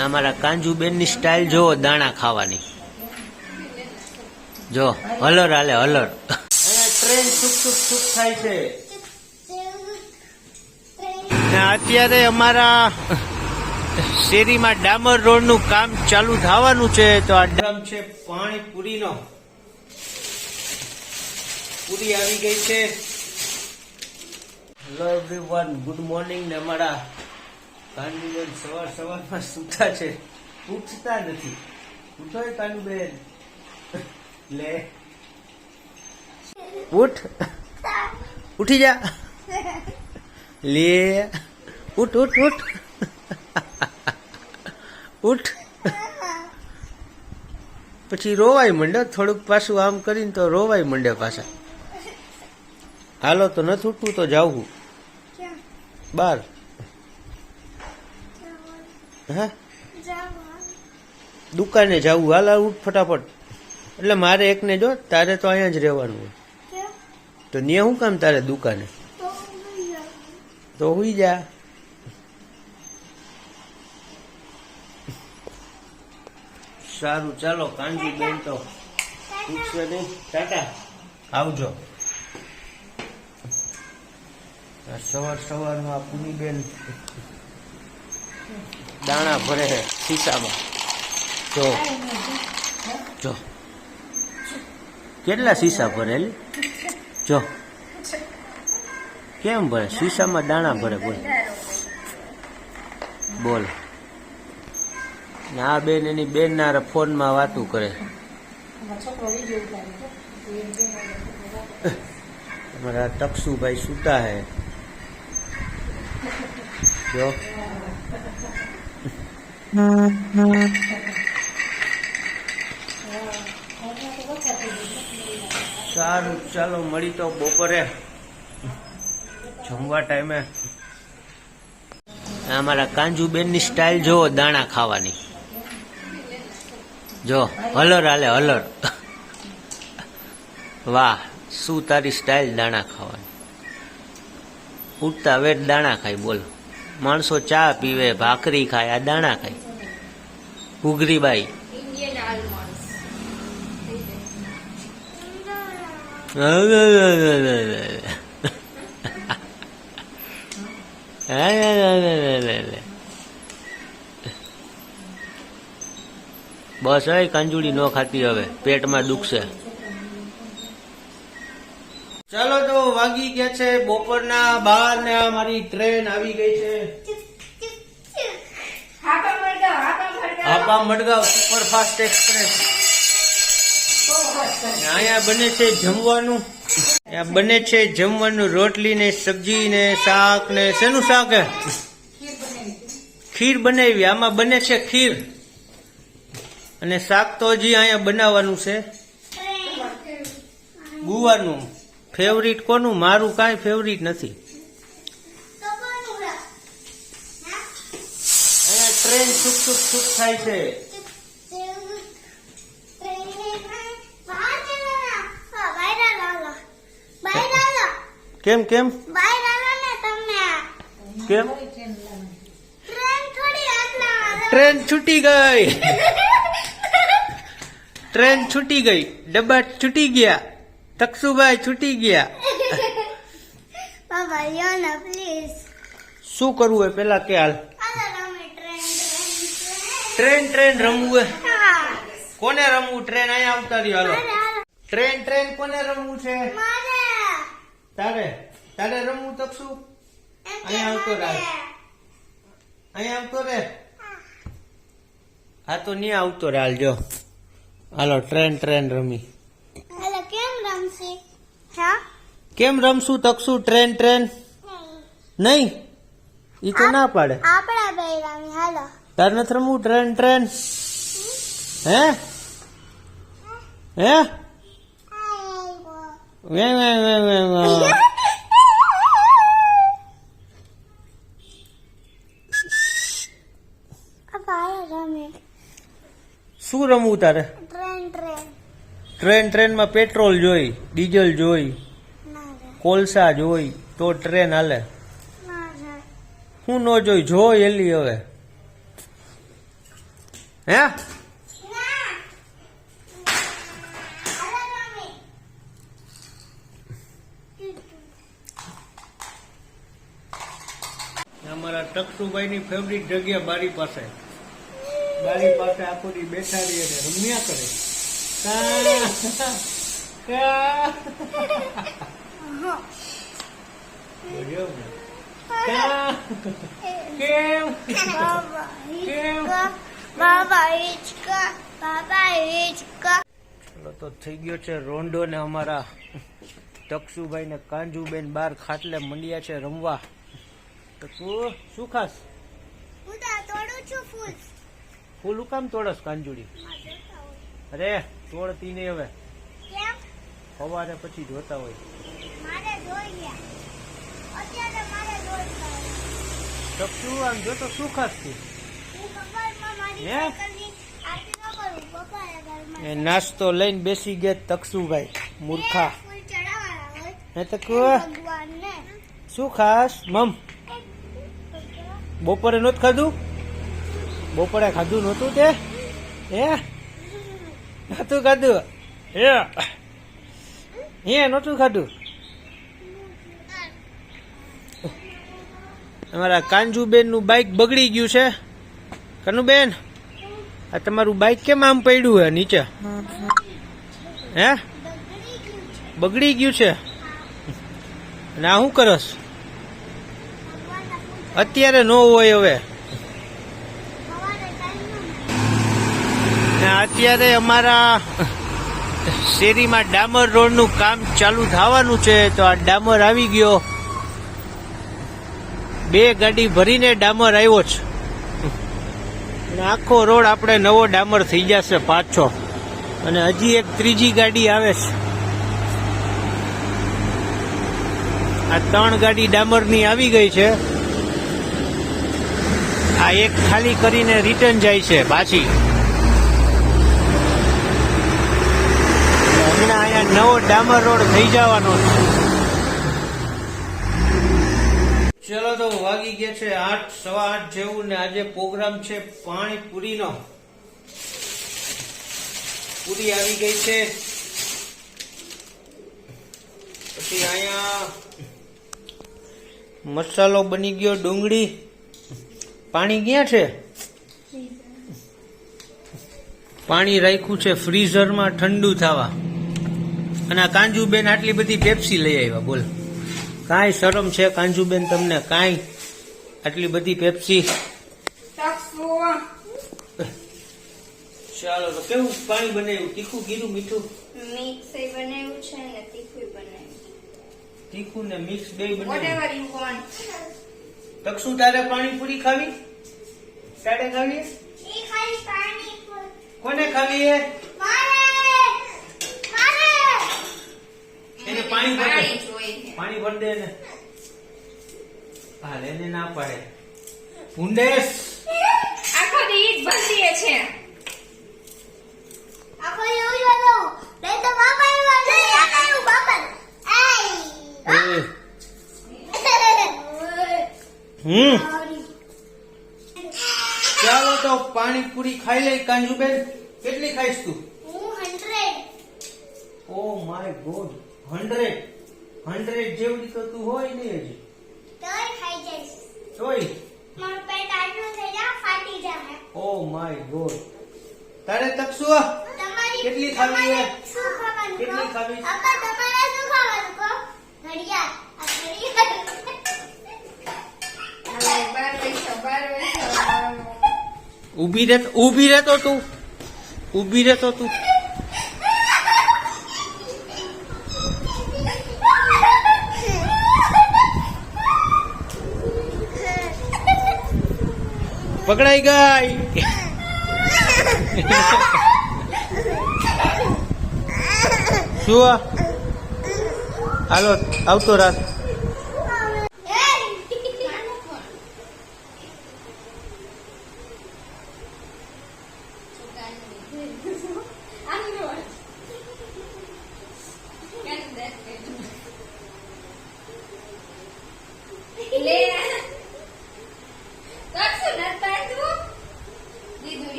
અમારા કાંજુબેનની સ્ટાઇલ જો દાણા ખાવાની. જો હલર હાલે હલર. ટ્રેન સુક સુક સુક થાય છે. અત્યારે અમારા શેરીમાં ડામર રોડનું કામ ચાલુ થવાનું છે તો આ ડ્રમ છે પાણીપુરીનો. પૂરી આવી ગઈ છે. હેલો એવરીવન ગુડ મોર્નિંગ ને અમારા કાનુબેન સવાર સવારમાં સૂતા છે. ઉઠતા નથી. ઉઠો કાનુબેન. લે. ઉઠ. ઉઠી જા. લે. ઉઠ ઉઠ ઉઠ. ઉઠ. પછી રોવાય મંડે. થોડુંક પાછું આમ કરીને તો રોવાય મંડે પાછા. હાલો તો નથી ઉઠવું તો જાવું બાર. હા? દુકાને જવું. હાલ ઉઠ ફટાફટ. એટલે મારે એકને જો તારે તો અહીંયા જ રહેવાનું હોય. તો ન્યા શું કામ તારે દુકાને? તો હુઈ જા. સારું ચાલો કાનજી બેન તો પૂછશે નહીં. ટાટા. આવજો. સવાર સવારમાં પુની બેન દાણા ભરે છે શીશામાં જો. જો. કેટલા શીશા ભરેલી? જો. કેમ ભરે? શીશામાં દાણા ભરે બોલ. બોલ. આ બેન એની બેન ના ફોનમાં વાતું કરે. અમારા તક્ષુભાઈ સુતા હે. જો. સારું, ચાલો, મળી તો બપોરે. જમવા ટાઈમે. અમારા કાંજુબેનની સ્ટાઇલ જો દાણા ખાવાની. જો, હલર હાલે, હલર. વાહ, શું તારી સ્ટાઇલ દાણા ખાવાની? ઉઠતા વેટ દાણા ખાય, બોલ. માણસો ચા પીવે, ભાખરી ખાય, આ દાણા ખાય. ઘૂઘરીબાઈ બસ હવે કાંજુડી ન ખાતી હવે. પેટમાં દુખશે ચાલો તો વાગી ગયા છે બપોરના બાર ને મારી ટ્રેન આવી ગઈ છે હાપા મડગાવ હાપા મડગાવ સુપરફાસ્ટ એક્સપ્રેસ. અહીંયા બને છે જમવાનું. અહીંયા બને છે જમવાનું રોટલી ને સબ્જી ને શાક ને શેનું શાક ખીર બનાવી આમાં બને છે ખીર. અને શાક તો હજી અહીંયા બનાવવાનું છે. ગુવારનું. ફેવરિટ કોનું? મારું કાંઈ ફેવરિટ નથી અહીંયા ટ્રેન સુક સુક સુક થાય છે. કેમ કેમ? કેમ? ટ્રેન છૂટી ગઈ. ટ્રેન છૂટી ગઈ. ડબ્બા છૂટી ગયા. તક્ષુભાઈ છૂટી ગયા. શું કરવું હોય પેલા કે હાલ? ટ્રેન ટ્રેન રમવું કોને રમવું? ટ્રેન અહીંયા આવતા રહ્યો હાલો. ટ્રેન ટ્રેન કોને રમવું છે? તારે તારે રમવું તકશું અહીંયા આવતો રાજ. અહીંયા આવતો રે હા. તો નહીં આવતો રે હાલ જો. હાલો ટ્રેન ટ્રેન રમી. કેમ રમશે? કેમ રમશું તકશું? Train train? નહીં. ઈ તો ના પાડે. આપણા ભાઈ રમી હાલો. તાર નથી રમવું? Train train. હે? હે? વે વે વે વે. શું રમવું તારે? Train train. માં પેટ્રોલ જોઈ ડીઝલ જોઈ કોલસા જોઈ તો ટ્રેન હાલે. હું ન જોઈ જો એલી હવે. હે અમારા ટકસુભાઈ ની ફેવરિટ જગ્યા બારી પાસે બારી પાસે આખો દી બેઠા રહી અને રમ્યા કરે કા, કા. જોયો ને? કા. કેમ કેમ? હિચકા બાબા હિચકા બાબા હિચકા ચલો તો થઈ ગયો છે રોંડો ને અમારા ટકસુભાઈ ને કાંજુબેન બાર ખાટલે મંડ્યા છે રમવા. તો તું શું ખાસ? ફૂલ. કામ તોડસ કાંજુડી? અરે તોડતી નહીં હવે. સવારે પછી જોતા હોય. તક્ષુ આમ જોતો શું ખાસ તું હે? નાસ્તો લઈને બેસી ગયા તકસુભાઈ મૂર્ખા. હે તકુ શું ખાસ? મમ. બપોરે નહોતું ખાધું? બપોરે ખાધું નહોતું તે? હે? નહોતું ખાધું? હે? હે નહોતું ખાધું? અમારા કાંજુબેનનું બાઇક બગડી ગયું છે. કનુબેન? આ તમારું બાઇક કેમ આમ પડ્યું હે નીચે? હે? બગડી ગયું છે. અને આ શું કરસ? અત્યારે નો હોય હવે. અત્યારે અમારા શેરીમાં ડામર રોડનું કામ ચાલુ થવાનું છે, તો આ ડામર આવી ગયો. બે ગાડી ભરીને ડામર આવ્યો છે. અને આખો રોડ આપણે નવો ડામર થઈ જશે પાછો. અને હજી એક ત્રીજી ગાડી આવે છે. આ ત્રણ ગાડી ડામરની આવી ગઈ છે. આ એક ખાલી કરીને રિટર્ન જાય છે પાછી. હમણાં અહીંયા નવો ડામર રોડ થઈ જવાનો છે. ચલો તો વાગી ગયા છે આઠ, સવા આઠ જેવું ને આજે પ્રોગ્રામ છે પાણીપુરીનો. પૂરી આવી ગઈ છે. પછી અહીંયા મસાલો બની ગયો, ડુંગળી. પાણી ક્યાં છે? પાણી રાખ્યું છે ફ્રીઝરમાં ઠંડુ થવા. અને કાંજુબેન આટલી બધી પેપ્સી લઈ આવ્યા, બોલ. કાંઈ શરમ છે કાંજુબેન તમને? કાંઈ? આટલી બધી પેપ્સી ચાલો તો કેવું પાણી બનાવ્યું? તીખું ગીરું મીઠું? મિક્સ બનાવ્યું છે ને તીખું બનાવ્યું. તીખું ને મિક્સ બે બનાવ્યું. તારે પાણીપુરી ખાવી? તારે ખાવી? પાણી કોને ખાવી એને પાણી ભર. પાણી ભર દે ને. હાલ ને ના પાડે. ભૂંડેશ! આખો દીટ ભરતી છે. આખો એવું જ હતું નહીં તો બાપા એવું હતું બાપા હમ. ચાલો તો પાણીપુરી ખાઈ લઈ કાંજુબેન કેટલી ખાઈશ તું? હું hundred oh my God hundred hundred જેવડી તો તું હોય ને હજી તોય ખાઈ જઈશ. તોય? મારું પેટ આટલું થઈ જાય ફાટી જાય ઓ માય ગોડ. તારે તમારી કેટલી ખાવી છે? શું ખાવાનું કેટલી ખાવી? છે? તમારે શું ખાવાનું કહો? ઘડિયાળ. આ ઘડિયાળ. હવે બાર પૈસા બાર પૈસા ઊભી રહે ઊભી રહેતો તું. ઊભી રહેતો તું. પકડાઈ ગઈ શું? હાલો આવતો રાત